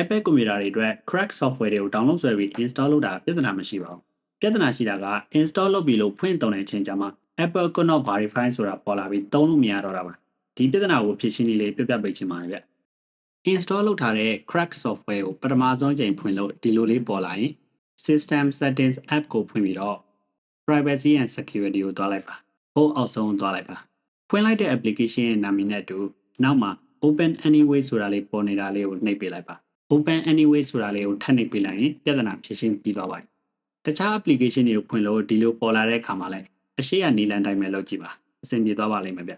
Apple ကွန်ပျူတာတွေအတွက် crack software တွေကို download ဆွဲပြီး install လုပ်တာပြဿနာမရှိပါဘူးပြဿနာရှိတာက install လုပ်ပြီးလို့ဖွင့်တုံတဲ့အချိန်ကျမှ Apple could not verify ဆိုတာပေါ်လာပြီးသုံးလို့မရတော့တာပါဒီပြဿနာကိုဖြေရှင်းနည်းလေးပြပြပေးချင်ပါတယ်ဗျ install လုပ်ထားတဲ့ crack software ကိုပထမဆုံးချိန်ဖွင့်လို့ဒီလိုလေးပေါ်လာရင် system settings app ကိုဖွင့်ပြီးတော့ privacy and security ကိုသွားလိုက်ပါဟိုးအောက်ဆုံးသွားလိုက်ပါဖွင့်လိုက်တဲ့ application ရဲ့နာမည်နဲ့အတူနောက်မှာ open anyway ဆိုတာလေးပေါ်နေတာလေးကိုနှိပ်ပေးလိုက်ပါ open anyway ဆိုတာလေးကိုထပ်နှိပ်ပေးလိုက်ရင်ပြဿနာဖြေရှင်းပြီးသွားပါပြီတခြား application တွေကိုဖွင့်လို့ဒီလိုပေါ်လာတဲ့အခါမှာလည်းအရှိရနီလန်တိုင်းပဲလုပ်ကြည့်ပါအဆင်ပြေသွားပါလိမ့်မယ်ဗျ